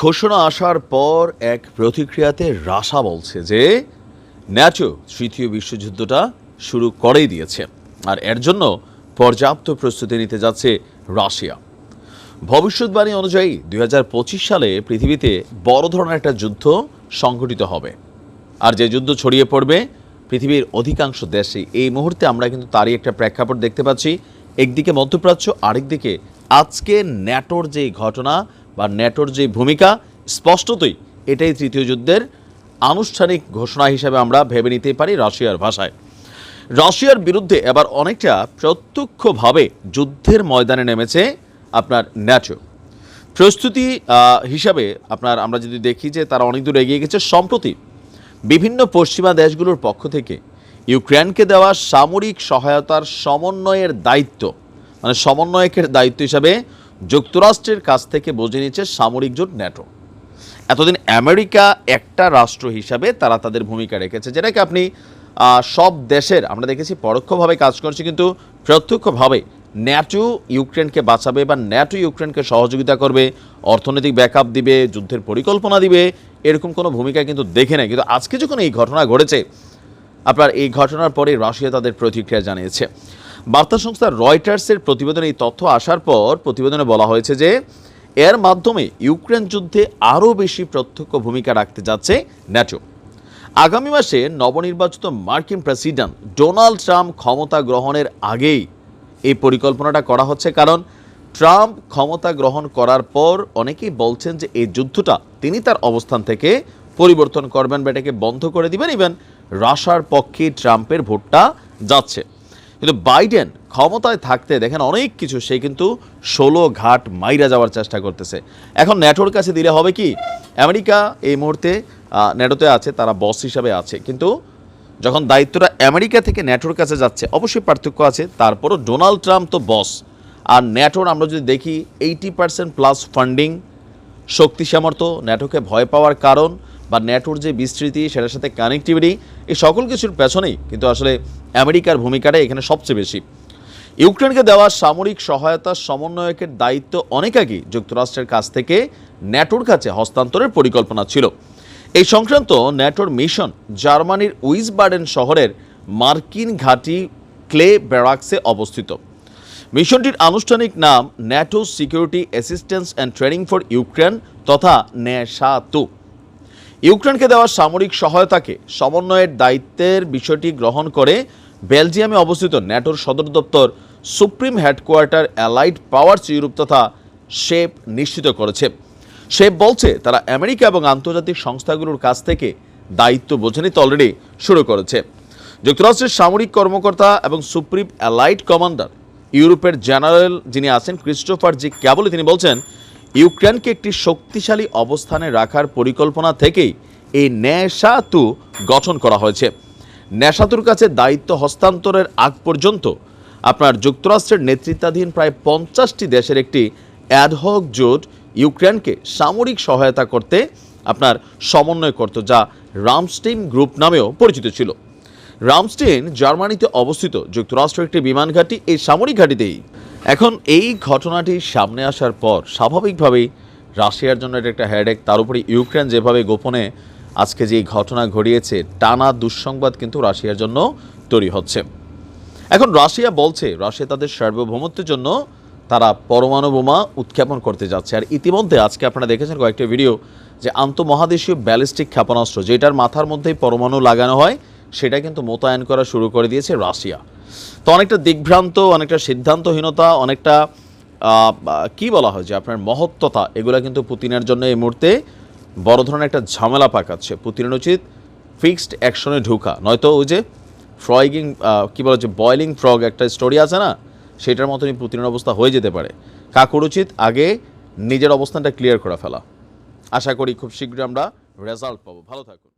ঘোষণা আসার পর এক প্রতিক্রিয়াতে রাশা বলছে যে, ন্যাটো তৃতীয় বিশ্বযুদ্ধটা শুরু করেই দিয়েছে আর এর জন্য পর্যাপ্ত প্রস্তুতি নিতে যাচ্ছে রাশিয়া। ভবিষ্যৎবাণী অনুযায়ী দুই হাজার পঁচিশ সালে পৃথিবীতে বড় ধরনের একটা যুদ্ধ সংঘটিত হবে। আর যে যুদ্ধ ছড়িয়ে পড়বে, পৃথিবীর অধিকাংশ দেশে এই মুহূর্তে আমরা কিন্তু তারই একটা প্রেক্ষাপট দেখতে পাচ্ছি। একদিকে মধ্যপ্রাচ্য, আরেকদিকে আজকে ন্যাটোর যে ঘটনা বা ন্যাটোর যে ভূমিকা, স্পষ্টতই এটাই তৃতীয় যুদ্ধের আনুষ্ঠানিক ঘোষণা হিসেবে আমরা ভেবে নিতে পারি রাশিয়ার ভাষায়। রাশিয়ার বিরুদ্ধে এবার অনেকটা প্রত্যক্ষভাবে যুদ্ধের ময়দানে নেমেছে আপনার ন্যাটো প্রস্তুতি হিসাবে আপনার আমরা যদি দেখি যে তারা অনেক দূর এগিয়ে গেছে, সম্প্রতি বিভিন্ন পশ্চিমা দেশগুলোর পক্ষ থেকে ইউক্রেনকে দেওয়া সামরিক সহায়তার সমন্বয়ের দায়িত্ব মানে সমন্বয়কের দায়িত্ব হিসাবে যুক্তরাষ্ট্রের কাছ থেকে বুঝে নিচ্ছে সামরিক জোট ন্যাটো। এতদিন আমেরিকা একটা রাষ্ট্র হিসাবে তারা তাদের ভূমিকা রেখেছে, যেটাকে আপনি সব দেশের, আমরা দেখেছি পরোক্ষভাবে কাজ করছে, কিন্তু প্রত্যক্ষভাবে ন্যাটো ইউক্রেনকে বাঁচাবে বা ন্যাটো ইউক্রেনকে সহযোগিতা করবে, অর্থনৈতিক ব্যাকআপ দিবে, যুদ্ধের পরিকল্পনা দিবে, এরকম কোনো ভূমিকা কিন্তু দেখে নেয় কিন্তু আজকে যখন এই ঘটনা ঘটেছে, আপনার এই ঘটনার পরে রাশিয়া তাদের প্রতিক্রিয়া জানিয়েছে। বার্তা সংস্থা রয়টার্সের প্রতিবেদনে এই তথ্য আসার পর প্রতিবেদনে বলা হয়েছে যে, এর মাধ্যমে ইউক্রেন যুদ্ধে আরও বেশি প্রত্যক্ষ ভূমিকা রাখতে যাচ্ছে ন্যাটো। আগামী মাসে নবনির্বাচিত মার্কিন প্রেসিডেন্ট ডোনাল্ড ট্রাম্প ক্ষমতা গ্রহণের আগেই এই পরিকল্পনাটা করা হচ্ছে। কারণ ট্রাম্প ক্ষমতা গ্রহণ করার পর অনেকেই বলছেন যে, এই যুদ্ধটা তিনি তার অবস্থান থেকে পরিবর্তন করবেন বা এটাকে বন্ধ করে দিবেন। ইভেন রাশার পক্ষে ট্রাম্পের ভোটটা যাচ্ছে। কিন্তু বাইডেন ক্ষমতায় থাকতে দেখেন অনেক কিছু, সে কিন্তু ষোলো ঘাট মাইরা যাওয়ার চেষ্টা করতেছে। এখন ন্যাটোর কাছে দিলে হবে কি, আমেরিকা এই মুহূর্তে ন্যাটোতে আছে, তারা বস হিসাবে আছে। কিন্তু যখন দায়িত্বটা আমেরিকা থেকে ন্যাটোর কাছে যাচ্ছে, অবশ্যই পার্থক্য আছে, তারপরও ডোনাল্ড ট্রাম্প তো বস। আর ন্যাটোর আমরা যদি দেখি, এইটি পার্সেন্ট প্লাস ফান্ডিং, শক্তি সামর্থ্য, ন্যাটোকে ভয় পাওয়ার কারণ বা ন্যাটোর যে বিস্তৃতি, সেটার সাথে কানেক্টিভিটি এই সকল কিছুর পেছনেই কিন্তু আসলে আমেরিকার ভূমিকাটা এখানে সবচেয়ে বেশি। ইউক্রেনকে দেওয়া সামরিক সহায়তা সমন্বয়কের দায়িত্ব অনেক আগেই যুক্তরাষ্ট্রের কাছ থেকে ন্যাটোর কাছে হস্তান্তরের পরিকল্পনা ছিল। এই সংক্রান্ত ন্যাটোর মিশন জার্মানির উইসবার্ডেন শহরের মার্কিন ঘাঁটি ক্লে ব্যারাক্সে অবস্থিত। মিশনটির আনুষ্ঠানিক নাম NATO security assistance and training for Ukraine তথা ন্যাসাতু ইউক্রেনকে দেওয়া সামরিক সহায়তাকে সমন্বয়ের দায়িত্বের বিষয়টি গ্রহণ করে বেলজিয়ামে অবস্থিত ন্যাটোর সদর দপ্তর supreme headquarter allied powers Europe তথা শেপ নিশ্চিত করেছে। শেপ বলছে, তারা আমেরিকা এবং আন্তর্জাতিক সংস্থাগুলোর কাছ থেকে দায়িত্ব বোঝে নিতে অলরেডি শুরু করেছে। যুক্তরাষ্ট্রের সামরিক কর্মকর্তা এবং সুপ্রিম অ্যালাইড কমান্ডার ইউরোপের জেনারেল যিনি আছেন, ক্রিস্টোফার জি ক্যাবলি, তিনি বলছেন ইউক্রেনকে একটি শক্তিশালী অবস্থানে রাখার পরিকল্পনা থেকেই এই ন্যাসাতু গঠন করা হয়েছে। ন্যাসাতুর কাছে দায়িত্ব হস্তান্তরের আগ পর্যন্ত আপনার যুক্তরাষ্ট্রের নেতৃত্বাধীন প্রায় পঞ্চাশটি দেশের একটি অ্যাডহক জোট ইউক্রেনকে সামরিক সহায়তা করতে আপনার সমন্বয় করত, যা রামস্টিম গ্রুপ নামেও পরিচিত ছিল। রামস্টিন জার্মানিতে অবস্থিত যুক্তরাষ্ট্রের একটি বিমান ঘাঁটি এই সামরিক ঘাঁটিতেই এখন এই ঘটনাটি সামনে আসার পর স্বাভাবিকভাবেই রাশিয়ার জন্য এটা একটা হেডেক তার উপরে ইউক্রেন যেভাবে গোপনে আজকে যে ঘটনা ঘটিয়েছে, টানা দুঃসংবাদ কিন্তু রাশিয়ার জন্য তৈরি হচ্ছে। এখন রাশিয়া বলছে, রাশিয়া তাদের সার্বভৌমত্বের জন্য তারা পরমাণু বোমা উৎক্ষেপণ করতে যাচ্ছে। আর ইতিমধ্যে আজকে আপনারা দেখেছেন কয়েকটা ভিডিও যে আন্তঃমহাদেশীয় ব্যালিস্টিক ক্ষেপণাস্ত্র, যেটার মাথার মধ্যেই পরমাণু লাগানো হয়, সেটা কিন্তু মোতায়েন করা শুরু করে দিয়েছে রাশিয়া। তো অনেকটা দিগ্ভ্রান্ত, অনেকটা সিদ্ধান্তহীনতা, অনেকটা কি বলা হয় যে আপনার মহত্বতা, এগুলো কিন্তু পুতিনের জন্য এই মুহূর্তে বড় ধরনের একটা ঝামেলা পাকাচ্ছে। পুতিনের উচিত ফিক্সড অ্যাকশনে ঢুকা। নয়তো ওই যে ফ্রয়িং কী বলা হচ্ছে বয়লিং ফ্রগ একটা স্টোরি আছে না? সেটার মতনই পুতিনের অবস্থা হয়ে যেতে পারে। কাকুর উচিত আগে নিজের অবস্থানটা ক্লিয়ার করে ফেলা। আশা করি খুব শীঘ্রই আমরা রেজাল্ট পাবো। ভালো থাকুন।